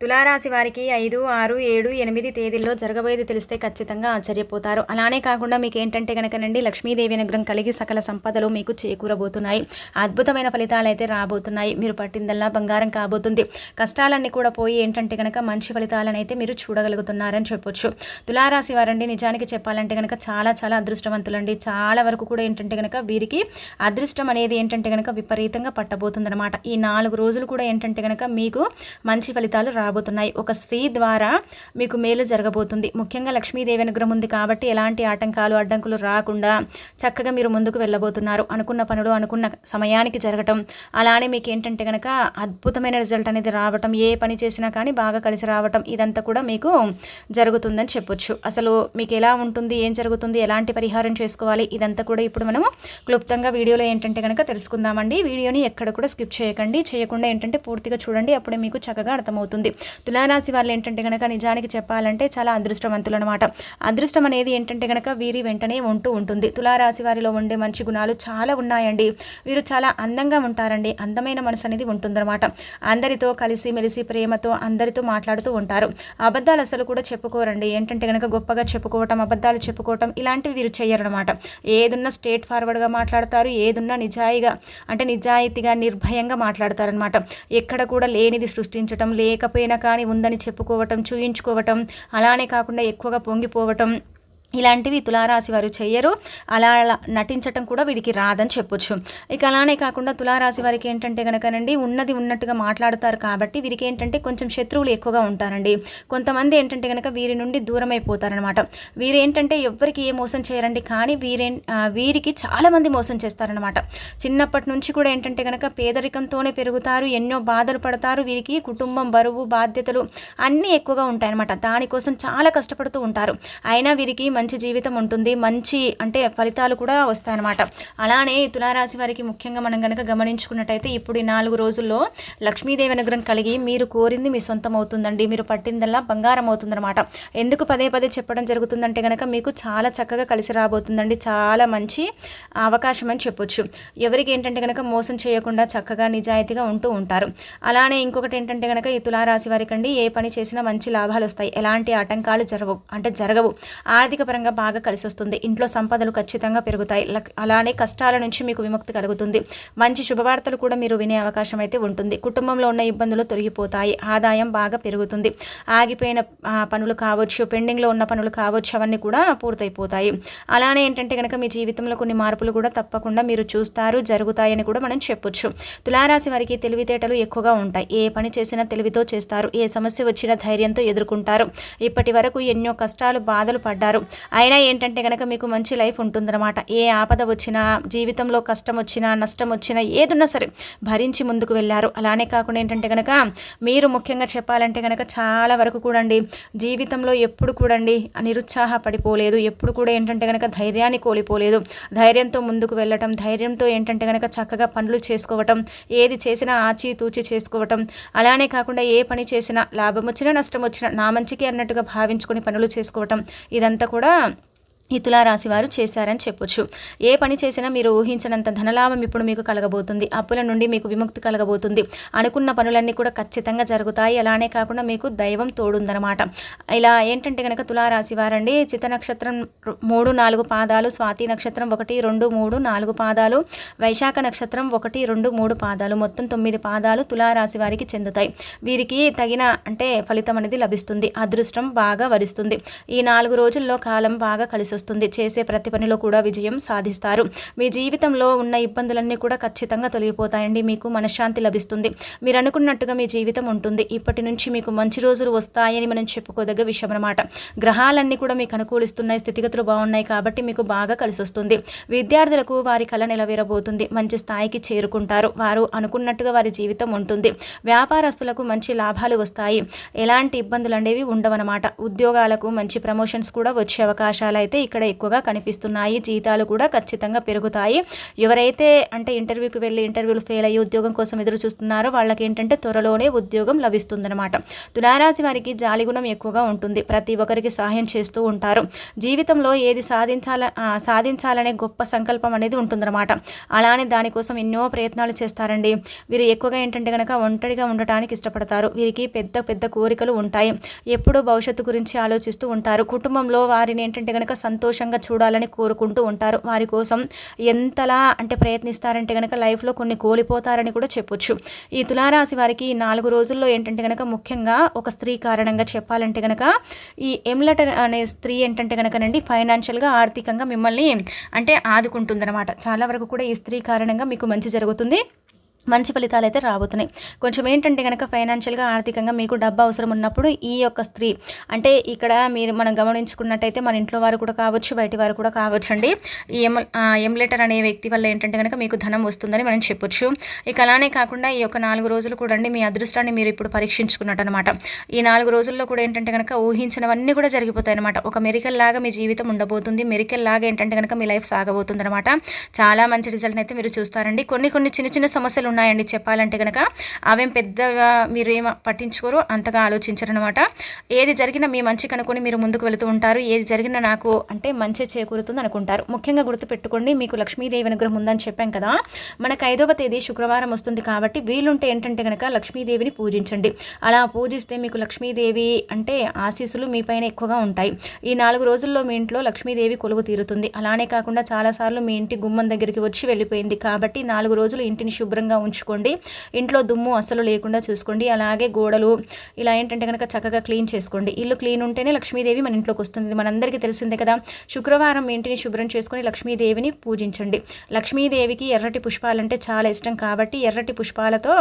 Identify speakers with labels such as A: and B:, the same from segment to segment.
A: తులారాశి వారికి ఐదు ఆరు ఏడు ఎనిమిది తేదీల్లో జరగబోయేది తెలిస్తే ఖచ్చితంగా ఆశ్చర్యపోతారు. అలానే కాకుండా మీకు ఏంటంటే కనుకనండి లక్ష్మీదేవి అనుగ్రహం కలిగి సకల సంపదలు మీకు చేకూరబోతున్నాయి. అద్భుతమైన ఫలితాలు అయితే రాబోతున్నాయి. మీరు పట్టిందల్లా బంగారం కాబోతుంది. కష్టాలన్నీ కూడా పోయి ఏంటంటే కనుక మంచి ఫలితాలను అయితే మీరు చూడగలుగుతున్నారని చెప్పొచ్చు. తులారాశి వారండి నిజానికి చెప్పాలంటే కనుక చాలా చాలా అదృష్టవంతులండి. చాలా వరకు కూడా ఏంటంటే కనుక వీరికి అదృష్టం అనేది ఏంటంటే కనుక విపరీతంగా పట్టబోతుందన్నమాట. ఈ నాలుగు రోజులు కూడా ఏంటంటే కనుక మీకు మంచి ఫలితాలు రాబోతున్నాయి. ఒక స్త్రీ ద్వారా మీకు మేలు జరగబోతుంది. ముఖ్యంగా లక్ష్మీదేవి అనుగ్రహం ఉంది కాబట్టి ఎలాంటి ఆటంకాలు అడ్డంకులు రాకుండా చక్కగా మీరు ముందుకు వెళ్ళబోతున్నారు. అనుకున్న పనులు అనుకున్న సమయానికి జరగటం. అలానే మీకు ఏంటంటే కనుక అద్భుతమైన రిజల్ట్ అనేది రావటం. ఏ పని చేసినా కానీ బాగా కలిసి రావటం. ఇదంతా కూడా మీకు జరుగుతుందని చెప్పొచ్చు. అసలు మీకు ఎలా ఉంటుంది? ఏం జరుగుతుంది? ఎలాంటి పరిహారం చేసుకోవాలి? ఇదంతా కూడా ఇప్పుడు మనము క్లుప్తంగా వీడియోలో ఏంటంటే కనుక తెలుసుకుందామండి. వీడియోని ఎక్కడ కూడా స్కిప్ చేయకండి. చేయకుండా ఏంటంటే పూర్తిగా చూడండి. అప్పుడే మీకు చక్కగా అర్థమవుతుంది. తులారాశి వాళ్ళు ఏంటంటే కనుక నిజానికి చెప్పాలంటే చాలా అదృష్టవంతులు అనమాట అదృష్టం అనేది ఏంటంటే కనుక వీరి వెంటనే ఉంటూ ఉంటుంది. తులారాశి వారిలో ఉండే మంచి గుణాలు చాలా ఉన్నాయండి. వీరు చాలా అందంగా ఉంటారండి. అందమైన మనసు అనేది ఉంటుందన్నమాట. అందరితో కలిసి మెలిసి ప్రేమతో అందరితో మాట్లాడుతూ ఉంటారు. అబద్ధాలు అసలు కూడా చెప్పుకోరండి. ఏంటంటే కనుక గొప్పగా చెప్పుకోవటం అబద్ధాలు చెప్పుకోవటం ఇలాంటివి వీరు చేయరనమాట ఏదున్నా స్ట్రేట్ ఫార్వర్డ్గా మాట్లాడతారు ఏదున్నా నిజాయిగా అంటే నిజాయితీగా నిర్భయంగా మాట్లాడతారనమాట ఎక్కడ కూడా లేనిది సృష్టించటం లేకపోయినా కానీ ఉందని చెప్పుకోవటం చూయించుకోవటం అలానే కాకుండా ఎక్కువగా పొంగిపోవటం ఇలాంటివి తులారాశి వారు చేయరు. అలా అలా నటించటం కూడా వీడికి రాదని చెప్పొచ్చు. ఇక అలానే కాకుండా తులారాశి వారికి ఏంటంటే కనుకనండి ఉన్నది ఉన్నట్టుగా మాట్లాడతారు కాబట్టి వీరికి ఏంటంటే కొంచెం శత్రువులు ఎక్కువగా ఉంటారండి. కొంతమంది ఏంటంటే కనుక వీరి నుండి దూరం అయిపోతారనమాట వీరు ఏంటంటే ఎవ్వరికి ఏ మోసం చేయరండి కానీ వీరే వీరికి చాలామంది మోసం చేస్తారనమాట చిన్నప్పటి నుంచి కూడా ఏంటంటే కనుక పేదరికంతోనే పెరుగుతారు ఎన్నో బాధలు పడతారు వీరికి కుటుంబం బరువు బాధ్యతలు అన్నీ ఎక్కువగా ఉంటాయన్నమాట. దానికోసం చాలా కష్టపడుతూ ఉంటారు. అయినా వీరికి మంచి జీవితం ఉంటుంది. మంచి అంటే ఫలితాలు కూడా వస్తాయన్నమాట. అలానే తులారాశి వారికి ముఖ్యంగా మనం కనుక గమనించుకున్నట్టయితే ఇప్పుడు ఈ నాలుగు రోజుల్లో లక్ష్మీదేవి అనుగ్రహం కలిగి మీరు కోరింది మీ సొంతం అవుతుందండి మీరు పట్టిందల్లా బంగారం అవుతుందన్నమాట ఎందుకు పదే పదే చెప్పడం జరుగుతుందంటే కనుక మీకు చాలా చక్కగా కలిసి రాబోతుందండి. చాలా మంచి అవకాశం అని చెప్పొచ్చు. ఎవరికి ఏంటంటే కనుక మోసం చేయకుండా చక్కగా నిజాయితీగా ఉంటూ ఉంటారు. అలానే ఇంకొకటి ఏంటంటే కనుక ఈ తులారాశి వారికండి ఏ పని చేసినా మంచి లాభాలు వస్తాయి. ఎలాంటి ఆటంకాలు జరగవు. అంటే జరగవు. ఆర్థిక పరంగా బాగా కలిసి వస్తుంది ఇంట్లో సంపదలు ఖచ్చితంగా పెరుగుతాయి. లక్- అలానే కష్టాల నుంచి మీకు విముక్తి కలుగుతుంది. మంచి శుభవార్తలు కూడా మీరు వినే అవకాశం అయితే ఉంటుంది. కుటుంబంలో ఉన్న ఇబ్బందులు తొలగిపోతాయి. ఆదాయం బాగా పెరుగుతుంది. ఆగిపోయిన పనులు కావచ్చు పెండింగ్లో ఉన్న పనులు కావచ్చు అవన్నీ కూడా పూర్తయిపోతాయి. అలానే ఏంటంటే కనుక మీ జీవితంలో కొన్ని మార్పులు కూడా తప్పకుండా మీరు చూస్తారు జరుగుతాయని కూడా మనం చెప్పొచ్చు. తులారాశి వారికి తెలివితేటలు ఎక్కువగా ఉంటాయి. ఏ పని చేసినా తెలివితో చేస్తారు. ఏ సమస్య వచ్చినా ధైర్యంతో ఎదుర్కొంటారు. ఇప్పటి వరకు ఎన్నో కష్టాలు బాధలు పడ్డారు. అయినా ఏంటంటే కనుక మీకు మంచి లైఫ్ ఉంటుందన్నమాట. ఏ ఆపద వచ్చినా జీవితంలో కష్టం వచ్చినా నష్టం వచ్చినా ఏదున్నా సరే భరించి ముందుకు వెళ్ళారు. అలానే కాకుండా ఏంటంటే కనుక మీరు ముఖ్యంగా చెప్పాలంటే కనుక చాలా వరకు కూడండి జీవితంలో ఎప్పుడు కూడండి నిరుత్సాహపడిపోలేదు. ఎప్పుడు కూడా ఏంటంటే కనుక ధైర్యాన్ని కోల్పోలేదు. ధైర్యంతో ముందుకు వెళ్ళటం ధైర్యంతో ఏంటంటే కనుక చక్కగా పనులు చేసుకోవటం ఏది చేసినా ఆచితూచి చేసుకోవటం అలానే కాకుండా ఏ పని చేసినా లాభం వచ్చినా నష్టం వచ్చినా నా మంచికి అన్నట్టుగా భావించుకొని పనులు చేసుకోవటం ఇదంతా కూడా కూడా ఈ తులారాశి వారు చేశారని చెప్పొచ్చు. ఏ పని చేసినా మీరు ఊహించినంత ధనలాభం ఇప్పుడు మీకు కలగబోతుంది. అప్పుల నుండి మీకు విముక్తి కలగబోతుంది. అనుకున్న పనులన్నీ కూడా ఖచ్చితంగా జరుగుతాయి. అలానే కాకుండా మీకు దైవం తోడుందనమాట ఇలా ఏంటంటే కనుక తులారాశి వారండి చిత నక్షత్రం మూడు నాలుగు పాదాలు స్వాతి నక్షత్రం ఒకటి రెండు మూడు నాలుగు పాదాలు వైశాఖ నక్షత్రం ఒకటి రెండు మూడు పాదాలు మొత్తం తొమ్మిది పాదాలు తులారాశి వారికి చెందుతాయి. వీరికి తగిన అంటే ఫలితం అనేది లభిస్తుంది. అదృష్టం బాగా వరిస్తుంది. ఈ నాలుగు రోజుల్లో కాలం బాగా కలిసి వస్తుంది. చేసే ప్రతి పనిలో కూడా విజయం సాధిస్తారు. మీ జీవితంలో ఉన్న ఇబ్బందులన్నీ కూడా ఖచ్చితంగా తొలగిపోతాయండి. మీకు మనశ్శాంతి లభిస్తుంది. మీరు అనుకున్నట్టుగా మీ జీవితం ఉంటుంది. ఇప్పటి నుంచి మీకు మంచి రోజులు వస్తాయని మనం చెప్పుకోదగ్గ విషయం అనమాట గ్రహాలన్నీ కూడా మీకు అనుకూలిస్తున్నాయి. స్థితిగతులు బాగున్నాయి కాబట్టి మీకు బాగా కలిసి వస్తుంది. విద్యార్థులకు వారి కళ నెలవేరబోతుంది. మంచి స్థాయికి చేరుకుంటారు. వారు అనుకున్నట్టుగా వారి జీవితం ఉంటుంది. వ్యాపారస్తులకు మంచి లాభాలు వస్తాయి. ఎలాంటి ఇబ్బందులు అనేవి ఉండవన్నమాట. ఉద్యోగాలకు మంచి ప్రమోషన్స్ కూడా వచ్చే అవకాశాలు అయితే ఇక్కడ ఎక్కువగా కనిపిస్తున్నాయి. జీతాలు కూడా ఖచ్చితంగా పెరుగుతాయి. ఎవరైతే అంటే ఇంటర్వ్యూకి వెళ్ళి ఇంటర్వ్యూలు ఫెయిల్ అయ్యి ఉద్యోగం కోసం ఎదురు చూస్తున్నారో వాళ్ళకి ఏంటంటే త్వరలోనే ఉద్యోగం లభిస్తుందన్నమాట. తులారాశి వారికి జాలిగుణం ఎక్కువగా ఉంటుంది. ప్రతి ఒక్కరికి సహాయం చేస్తూ ఉంటారు. జీవితంలో ఏది సాధించాల సాధించాలనే గొప్ప సంకల్పం అనేది ఉంటుందన్నమాట. అలానే దానికోసం ఎన్నో ప్రయత్నాలు చేస్తారండి. వీరు ఎక్కువగా ఏంటంటే కనుక ఒంటరిగా ఉండటానికి ఇష్టపడతారు. వీరికి పెద్ద పెద్ద కోరికలు ఉంటాయి. ఎప్పుడూ భవిష్యత్తు గురించి ఆలోచిస్తూ ఉంటారు. కుటుంబంలో వారిని ఏంటంటే కనుక సంతోషంగా చూడాలని కోరుకుంటూ ఉంటారు. వారి కోసం ఎంతలా అంటే ప్రయత్నిస్తారంటే కనుక లైఫ్లో కొన్ని కోల్పోతారని కూడా చెప్పొచ్చు. ఈ తులారాశి వారికి నాలుగు రోజుల్లో ఏంటంటే కనుక ముఖ్యంగా ఒక స్త్రీ కారణంగా చెప్పాలంటే కనుక ఈ ఎమ్లెటర్ అనే స్త్రీ ఏంటంటే కనుకనండి ఫైనాన్షియల్గా ఆర్థికంగా మిమ్మల్ని అంటే ఆదుకుంటుందన్నమాట. చాలా వరకు కూడా ఈ స్త్రీ కారణంగా మీకు మంచి జరుగుతుంది. మంచి ఫలితాలు అయితే రాబోతున్నాయి. కొంచెం ఏంటంటే కనుక ఫైనాన్షియల్గా ఆర్థికంగా మీకు డబ్బు అవసరం ఉన్నప్పుడు ఈ యొక్క స్త్రీ అంటే ఇక్కడ మీరు మనం గమనించుకున్నట్టయితే మన ఇంట్లో వారు కూడా కావచ్చు బయటి వారు కూడా కావచ్చు అండి ఈ ఎం ఎంలెటర్ అనే వ్యక్తి వల్ల ఏంటంటే కనుక మీకు ధనం వస్తుందని మనం చెప్పొచ్చు. ఇక అలానే కాకుండా ఈ యొక్క నాలుగు రోజులు కూడా అండి మీ అదృష్టాన్ని మీరు ఇప్పుడు పరీక్షించుకున్నట్టు అనమాట ఈ నాలుగు రోజుల్లో కూడా ఏంటంటే కనుక ఊహించినవన్నీ కూడా జరిగిపోతాయి అనమాట ఒక మెరికల్ లాగా మీ జీవితం ఉండబోతుంది. మెరికల్ లాగా ఏంటంటే కనుక మీ లైఫ్ సాగబోతుంది అనమాట చాలా మంచి రిజల్ట్ అయితే మీరు చూస్తారండి. కొన్ని కొన్ని చిన్న చిన్న సమస్యలు ఉన్నాయండి చెప్పాలంటే కనుక అవేం పెద్దగా మీరు ఏం పట్టించుకోరు అంతగా ఆలోచించరనమాట ఏది జరిగినా మీ మంచి కనుక్కొని మీరు ముందుకు వెళుతూ ఉంటారు. ఏది జరిగినా నాకు అంటే మంచి చేకూరుతుంది అనుకుంటారు. ముఖ్యంగా గుర్తుపెట్టుకోండి మీకు లక్ష్మీదేవి అనుగ్రహం ఉందని చెప్పాం కదా. మనకు ఐదవ తేదీ శుక్రవారం వస్తుంది కాబట్టి వీలుంటే ఏంటంటే కనుక లక్ష్మీదేవిని పూజించండి. అలా పూజిస్తే మీకు లక్ష్మీదేవి అంటే ఆశీస్సులు మీ పైన ఎక్కువగా ఉంటాయి. ఈ నాలుగు రోజుల్లో మీ ఇంట్లో లక్ష్మీదేవి కొలువు తీరుతుంది. అలానే కాకుండా చాలాసార్లు మీ ఇంటి గుమ్మం దగ్గరికి వచ్చి వెళ్ళిపోయింది కాబట్టి నాలుగు రోజులు ఇంటిని శుభ్రంగా ఉంచుకోండి. ఇంట్లో దుమ్ము అస్సలు లేకుండా చూసుకోండి. అలాగే గోడలు ఇలా ఏంటంటే కనుక చక్కగా క్లీన్ చేసుకోండి. ఇల్లు క్లీన్ ఉంటేనే లక్ష్మీదేవి మన ఇంట్లోకి వస్తుంది. మనందరికీ తెలిసిందే కదా శుక్రవారం ఇంటిని శుభ్రం చేసుకొని లక్ష్మీదేవిని పూజించండి. లక్ష్మీదేవికి ఎర్రటి పుష్పాలంటే చాలా ఇష్టం కాబట్టి ఎర్రటి పుష్పాలతో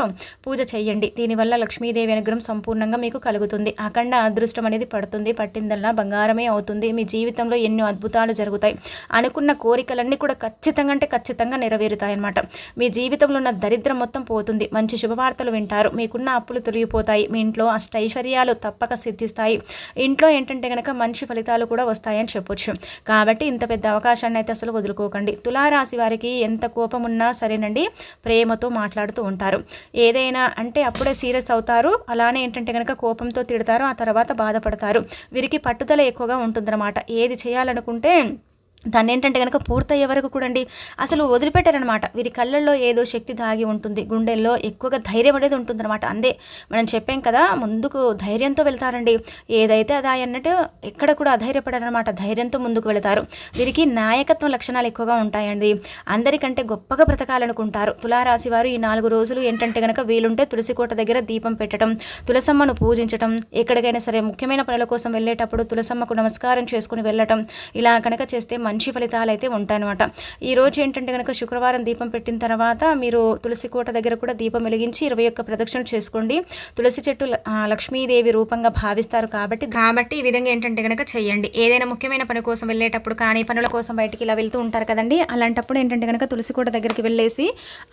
A: పూజ చేయండి. దీనివల్ల లక్ష్మీదేవి అనుగ్రహం సంపూర్ణంగా మీకు కలుగుతుంది. అఖండ అదృష్టం అనేది పడుతుంది పట్టిందల్లా బంగారమే అవుతుంది. మీ జీవితంలో ఎన్నో అద్భుతాలు జరుగుతాయి. అనుకున్న కోరికలన్నీ కూడా ఖచ్చితంగా అంటే ఖచ్చితంగా నెరవేరుతాయి అన్నమాట మీ జీవితంలో ఉన్న దరిద్ర మొత్తం పోతుంది. మంచి శుభవార్తలు వింటారు. మీకున్న అప్పులు తొలగిపోతాయి. మీ ఇంట్లో అష్టైశ్వర్యాలు తప్పక సిద్ధిస్తాయి. ఇంట్లో ఏంటంటే కనుక మంచి ఫలితాలు కూడా వస్తాయని చెప్పొచ్చు. కాబట్టి ఇంత పెద్ద అవకాశాన్ని అయితే అసలు వదులుకోకండి. తులారాశి వారికి ఎంత కోపం ఉన్నా సరేనండి ప్రేమతో మాట్లాడుతూ ఉంటారు. ఏదైనా అంటే అప్పుడే సీరియస్ అవుతారు. అలానే ఏంటంటే కనుక కోపంతో తిడతారు. ఆ తర్వాత బాధపడతారు. వీరికి పట్టుదల ఎక్కువగా ఉంటుందన్నమాట. ఏది చేయాలనుకుంటే దాన్ని ఏంటంటే కనుక పూర్తయ్యే వరకు కూడండి అసలు వదిలిపెట్టారనమాట వీరి కళ్ళల్లో ఏదో శక్తి దాగి ఉంటుంది గుండెల్లో ఎక్కువగా ధైర్యం అనేది ఉంటుందన్నమాట. అందే మనం చెప్పాం కదా ముందుకు ధైర్యంతో వెళ్తారండి. ఏదైతే అదా అన్నట్టు ఎక్కడ కూడా అధైర్యపడారనమాట ధైర్యంతో ముందుకు వెళతారు. వీరికి నాయకత్వం లక్షణాలు ఎక్కువగా ఉంటాయండి. అందరికంటే గొప్పగా బ్రతకాలనుకుంటారు. తులారాశి వారు ఈ నాలుగు రోజులు ఏంటంటే కనుక వీలుంటే తులసి కోట దగ్గర దీపం పెట్టడం తులసమ్మను పూజించడం ఎక్కడికైనా సరే ముఖ్యమైన పనుల కోసం వెళ్ళేటప్పుడు తులసమ్మకు నమస్కారం చేసుకుని వెళ్ళటం ఇలా కనుక చేస్తే మంచి ఫలితాలు అయితే ఉంటాయన్నమాట ఈరోజు ఏంటంటే కనుక శుక్రవారం దీపం పెట్టిన తర్వాత మీరు తులసి కోట దగ్గర కూడా దీపం వెలిగించి ఇరవై ఒక్క ప్రదక్షిణ చేసుకోండి. తులసి చెట్టు లక్ష్మీదేవి రూపంగా భావిస్తారు కాబట్టి కాబట్టి ఈ విధంగా ఏంటంటే కనుక చేయండి ఏదైనా ముఖ్యమైన పని కోసం వెళ్ళేటప్పుడు కానీ పనుల కోసం బయటికి ఇలా వెళ్తూ ఉంటారు కదండి. అలాంటప్పుడు ఏంటంటే కనుక తులసి కోట దగ్గరికి వెళ్ళేసి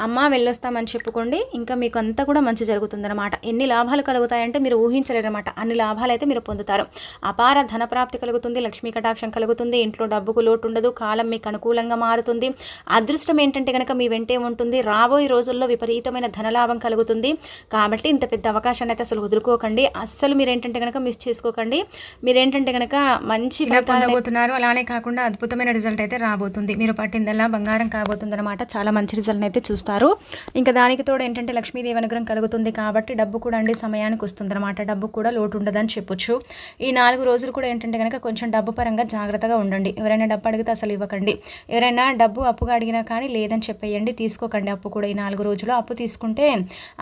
A: అమ్మ వెళ్ళొస్తామని చెప్పుకోండి. ఇంకా మీకు అంతా కూడా మంచి జరుగుతుందన్నమాట. ఎన్ని లాభాలు కలుగుతాయంటే మీరు ఊహించలేరన్నమాట. అన్ని లాభాలు అయితే మీరు పొందుతారు. అపార ధన ప్రాప్తి కలుగుతుంది లక్ష్మీ కటాక్షం కలుగుతుంది ఇంట్లో డబ్బుకు లోటు ఉండదు కాలం మీకు అనుకూలంగా మారుతుంది. అదృష్టం ఏంటంటే కనుక మీ వెంటే ఉంటుంది. రాబోయే రోజుల్లో విపరీతమైన ధనలాభం కలుగుతుంది. కాబట్టి ఇంత పెద్ద అవకాశాన్ని అయితే అసలు వదులుకోకండి. అస్సలు మీరు ఏంటంటే కనుక మిస్ చేసుకోకండి. మీరేంటంటే కనుక మంచి పొందబోతున్నారు. అలానే కాకుండా అద్భుతమైన రిజల్ట్ అయితే రాబోతుంది. మీరు పట్టిందల్లా బంగారం కాబోతుంది అనమాట చాలా మంచి రిజల్ట్ అయితే చూస్తారు. ఇంకా దానికి తోడు ఏంటంటే లక్ష్మీదేవి అనుగ్రహం కలుగుతుంది కాబట్టి డబ్బు కూడా అండి సమయానికి వస్తుంది అనమాట డబ్బు కూడా లోటు ఉండదని చెప్పొచ్చు. ఈ నాలుగు రోజులు కూడా ఏంటంటే కనుక కొంచెం డబ్బు పరంగా జాగ్రత్తగా ఉండండి. ఎవరైనా డబ్బు అడిగితే అసలు ఇవ్వకండి. ఎవరైనా డబ్బు అప్పుగా అడిగినా కానీ లేదని చెప్పేయండి తీసుకోకండి. అప్పు కూడా ఈ నాలుగు రోజులు అప్పు తీసుకుంటే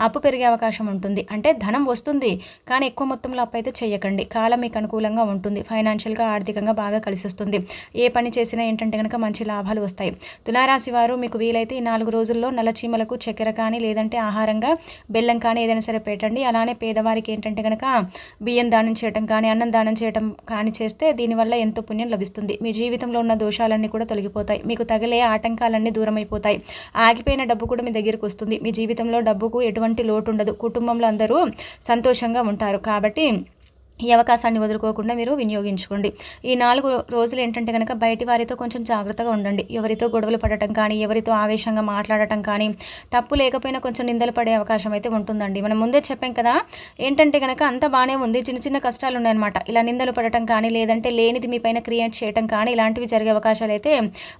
A: అప్పు పెరిగే అవకాశం ఉంటుంది. అంటే ధనం వస్తుంది కానీ ఎక్కువ మొత్తంలో అప్పు అయితే చేయకండి. కాలం మీకు అనుకూలంగా ఉంటుంది. ఫైనాన్షియల్గా ఆర్థికంగా బాగా కలిసి వస్తుంది. ఏ పని చేసినా ఏంటంటే కనుక మంచి లాభాలు వస్తాయి. తులారాశి వారు మీకు వీలైతే ఈ నాలుగు రోజుల్లో నల్లచీమలకు చక్కెర కానీ లేదంటే ఆహారంగా బెల్లం కానీ ఏదైనా సరే పెట్టండి. అలానే పేదవారికి ఏంటంటే కనుక బియ్యం దానం చేయటం కానీ అన్నం దానం చేయటం కానీ చేస్తే దీనివల్ల ఎంతో పుణ్యం లభిస్తుంది. మీ జీవితంలో ఉన్న దోషాలన్నీ కూడా తొలగిపోతాయి. మీకు తగిలే ఆటంకాలన్నీ దూరమైపోతాయి. ఆగిపోయిన డబ్బు కూడా మీ దగ్గరికి వస్తుంది. మీ జీవితంలో డబ్బుకు ఎటువంటి లోటు ఉండదు. కుటుంబంలో అందరూ సంతోషంగా ఉంటారు. కాబట్టి ఈ అవకాశాన్ని వదులుకోకుండా మీరు వినియోగించుకోండి. ఈ నాలుగు రోజులు ఏంటంటే కనుక బయటి వారితో కొంచెం జాగ్రత్తగా ఉండండి. ఎవరితో గొడవలు పడటం కానీ ఎవరితో ఆవేశంగా మాట్లాడటం కానీ తప్పు లేకపోయినా కొంచెం నిందలు పడే అవకాశం అయితే ఉంటుందండి. మనం ముందే చెప్పాం కదా ఏంటంటే కనుక అంత బాగానే ఉంది చిన్న చిన్న కష్టాలు ఉన్నాయన్నమాట ఇలా నిందలు పడటం కానీ లేదంటే లేనిది మీ పైన క్రియేట్ చేయటం కానీ ఇలాంటివి జరిగే అవకాశాలు అయితే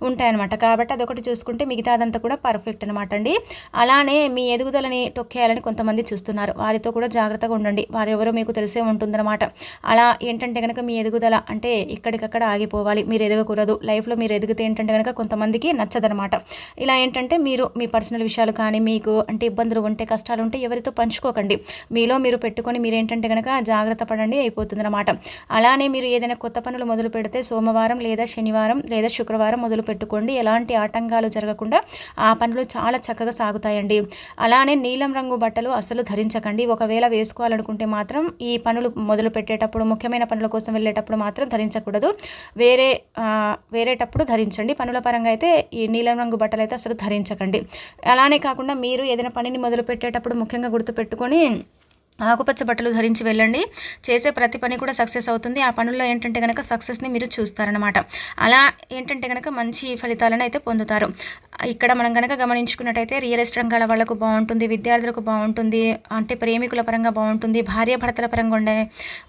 A: ఉంటాయన్నమాట. కాబట్టి అదొకటి చూసుకుంటే మిగతాదంతా కూడా పర్ఫెక్ట్ అనమాట అండి. అలానే మీ ఎదుగుదలని తొక్కేయాలని కొంతమంది చూస్తున్నారు. వారితో కూడా జాగ్రత్తగా ఉండండి. వారెవరో మీకు తెలిసే ఉంటుందన్నమాట. అలా ఏంటంటే కనుక మీ ఎదుగుదల అంటే ఇక్కడికక్కడ ఆగిపోవాలి మీరు ఎదగకూడదు. లైఫ్లో మీరు ఎదిగితే ఏంటంటే కనుక కొంతమందికి నచ్చదనమాట. ఇలా ఏంటంటే మీరు మీ పర్సనల్ విషయాలు కానీ మీకు అంటే ఇబ్బందులు ఉంటే కష్టాలు ఉంటే ఎవరితో పంచుకోకండి. మీలో మీరు పెట్టుకొని మీరు ఏంటంటే కనుక జాగ్రత్త పడండి అయిపోతుందన్నమాట. అలానే మీరు ఏదైనా కొత్త పనులు మొదలు పెడితే సోమవారం లేదా శనివారం లేదా శుక్రవారం మొదలు పెట్టుకోండి. ఎలాంటి ఆటంకాలు జరగకుండా ఆ పనులు చాలా చక్కగా సాగుతాయండి. అలానే నీలం రంగు బట్టలు అసలు ధరించకండి. ఒకవేళ వేసుకోవాలనుకుంటే మాత్రం ఈ పనులు మొదలు పెట్టేటప్పుడు ముఖ్యమైన పనుల కోసం వెళ్ళేటప్పుడు మాత్రం ధరించకూడదు. వేరే వేరేటప్పుడు ధరించండి. పనుల పరంగా అయితే ఈ నీలం రంగు బట్టలు అయితే అసలు ధరించకండి. అలానే కాకుండా మీరు ఏదైనా పనిని మొదలు పెట్టేటప్పుడు ముఖ్యంగా గుర్తుపెట్టుకొని ఆకుపచ్చ బట్టలు ధరించి వెళ్ళండి. చేసే ప్రతి పని కూడా సక్సెస్ అవుతుంది. ఆ పనుల్లో ఏంటంటే కనుక సక్సెస్ని మీరు చూస్తారనమాట అలా ఏంటంటే కనుక మంచి ఫలితాలను అయితే పొందుతారు. ఇక్కడ మనం కనుక గమనించుకున్నట్టయితే రియల్ ఎస్టేట్ రంగాల వాళ్ళకు బాగుంటుంది విద్యార్థులకు బాగుంటుంది అంటే ప్రేమికుల పరంగా బాగుంటుంది భార్య భర్తల పరంగా ఉండే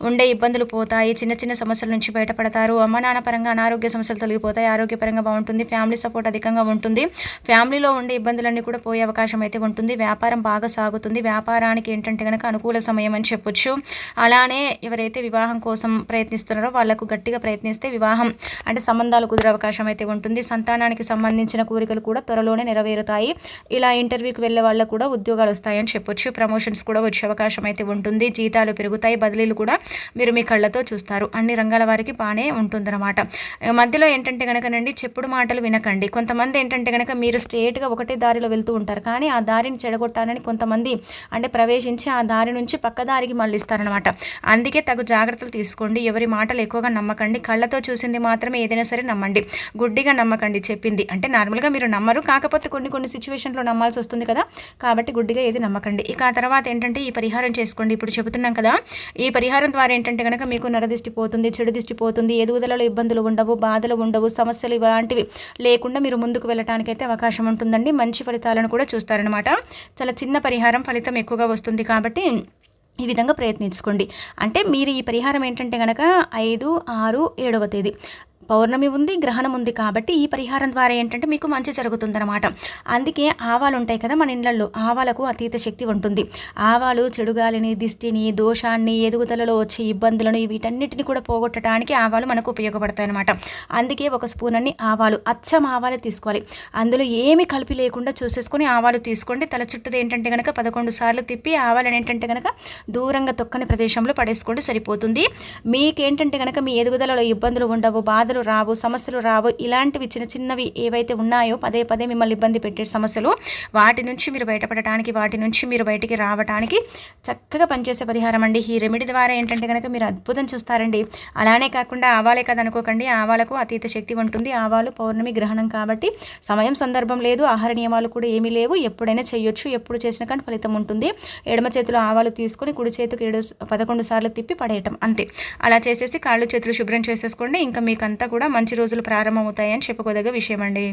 A: ఉండే ఇబ్బందులు పోతాయి చిన్న చిన్న సమస్యల నుంచి బయటపడతారు అమ్మ నాన్న పరంగా అనారోగ్య సమస్యలు తొలగిపోతాయి ఆరోగ్యపరంగా బాగుంటుంది ఫ్యామిలీ సపోర్ట్ అధికంగా ఉంటుంది ఫ్యామిలీలో ఉండే ఇబ్బందులన్నీ కూడా పోయే అవకాశం అయితే ఉంటుంది వ్యాపారం బాగా సాగుతుంది వ్యాపారానికి ఏంటంటే కనుక అనుకూల సమయం అని చెప్పొచ్చు. అలానే ఎవరైతే వివాహం కోసం ప్రయత్నిస్తున్నారో వాళ్ళకు గట్టిగా ప్రయత్నిస్తే వివాహం అంటే సంబంధాలు కుదిరే అవకాశం అయితే ఉంటుంది సంతానానికి సంబంధించిన కోరికలు కూడా త్వరలోనే నెరవేరుతాయి. ఇలా ఇంటర్వ్యూకి వెళ్ళే వాళ్ళకు కూడా ఉద్యోగాలు వస్తాయని చెప్పొచ్చు. ప్రమోషన్స్ కూడా వచ్చే అవకాశం అయితే ఉంటుంది. జీతాలు పెరుగుతాయి. బదిలీలు కూడా మీరు మీ కళ్ళతో చూస్తారు. అన్ని రంగాల వారికి బాగానే ఉంటుందన్నమాట. మధ్యలో ఏంటంటే కనుకనండి చెప్పుడు మాటలు వినకండి. కొంతమంది ఏంటంటే కనుక మీరు స్ట్రేట్గా ఒకటే దారిలో వెళ్తూ ఉంటారు. కానీ ఆ దారిని చెడగొట్టాలని కొంతమంది అంటే ప్రవేశించి ఆ దారి నుంచి పక్క దారికి మళ్ళిస్తారనమాట అందుకే తగు జాగ్రత్తలు తీసుకోండి. ఎవరి మాటలు ఎక్కువగా నమ్మకండి. కళ్ళతో చూసింది మాత్రమే ఏదైనా సరే నమ్మండి. గుడ్డిగా నమ్మకండి చెప్పింది. అంటే నార్మల్గా మీరు నమ్మ నమ్మరు. కాకపోతే కొన్ని కొన్ని సిచ్యువేషన్లో నమ్మాల్సి వస్తుంది కదా. కాబట్టి గుడ్డిగా ఏది నమ్మకండి. ఇక ఆ తర్వాత ఏంటంటే ఈ పరిహారం చేసుకోండి. ఇప్పుడు చెబుతున్నాం కదా ఈ పరిహారం ద్వారా ఏంటంటే కనుక మీకు నరదిష్టి పోతుంది చెడు దిష్టి పోతుంది ఎదుగుదలలో ఇబ్బందులు ఉండవు బాధలు ఉండవు సమస్యలు ఇలాంటివి లేకుండా మీరు ముందుకు వెళ్ళటానికైతే అవకాశం ఉంటుందండి. మంచి ఫలితాలను కూడా చూస్తారనమాట చాలా చిన్న పరిహారం ఫలితం ఎక్కువగా వస్తుంది కాబట్టి ఈ విధంగా ప్రయత్నించుకోండి. అంటే మీరు ఈ పరిహారం ఏంటంటే కనుక ఐదు ఆరు ఏడవ తేదీ. పౌర్ణమి ఉంది గ్రహణం ఉంది కాబట్టి ఈ పరిహారం ద్వారా ఏంటంటే మీకు మంచి జరుగుతుందన్నమాట. అందుకే ఆవాలు ఉంటాయి కదా మన ఇళ్ళలో ఆవాలకు అతీత శక్తి ఉంటుంది. ఆవాలు చెడుగాలిని దిష్టిని దోషాన్ని ఎదుగుదలలో వచ్చే ఇబ్బందులను వీటన్నిటిని కూడా పోగొట్టడానికి ఆవాలు మనకు ఉపయోగపడతాయి అనమాట అందుకే ఒక స్పూన్ అన్ని ఆవాలు అచ్చం ఆవాలు తీసుకోవాలి. అందులో ఏమి కలిపి లేకుండా చూసేసుకొని ఆవాలు తీసుకోండి. తల చుట్టూ ఏంటంటే కనుక పదకొండు సార్లు తిప్పి ఆవాలను ఏంటంటే కనుక దూరంగా తొక్కని ప్రదేశంలో పడేసుకోండి సరిపోతుంది. మీకేంటంటే కనుక మీ ఎదుగుదలలో ఇబ్బందులు ఉండవు బాధలు ఇబ్బందులు రావు సమస్యలు రావు. ఇలాంటివి చిన్న చిన్నవి ఏవైతే ఉన్నాయో పదే పదే మిమ్మల్ని ఇబ్బంది పెట్టే సమస్యలు వాటి నుంచి మీరు బయటపడటానికి వాటి నుంచి మీరు బయటికి రావడానికి చక్కగా పనిచేసే పరిహారం అండి. ఈ రెమెడీ ద్వారా ఏంటంటే కనుక మీరు అద్భుతం చూస్తారండి. అలానే కాకుండా ఆవాలే కదనుకోకండి ఆవాలకు అతీత శక్తి ఉంటుంది. ఆవాలు పౌర్ణమి గ్రహణం కాబట్టి సమయం సందర్భం లేదు. ఆహార నియమాలు కూడా ఏమీ లేవు. ఎప్పుడైనా చేయొచ్చు. ఎప్పుడు చేసినా కానీ ఫలితం ఉంటుంది. ఎడమ చేతిలో ఆవాలు తీసుకొని కుడి చేతికి ఏడు పదకొండు సార్లు తిప్పి పడేయటం అంతే. అలా చేసేసి కాళ్ళు చేతులు శుభ్రం చేసేసుకోండి. ఇంకా మీకు అంతా కూడా మంచి రోజులు ప్రారంభమవుతాయని చెప్పుకోదగ్గ విషయం అండి